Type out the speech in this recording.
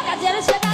কাজের সেটা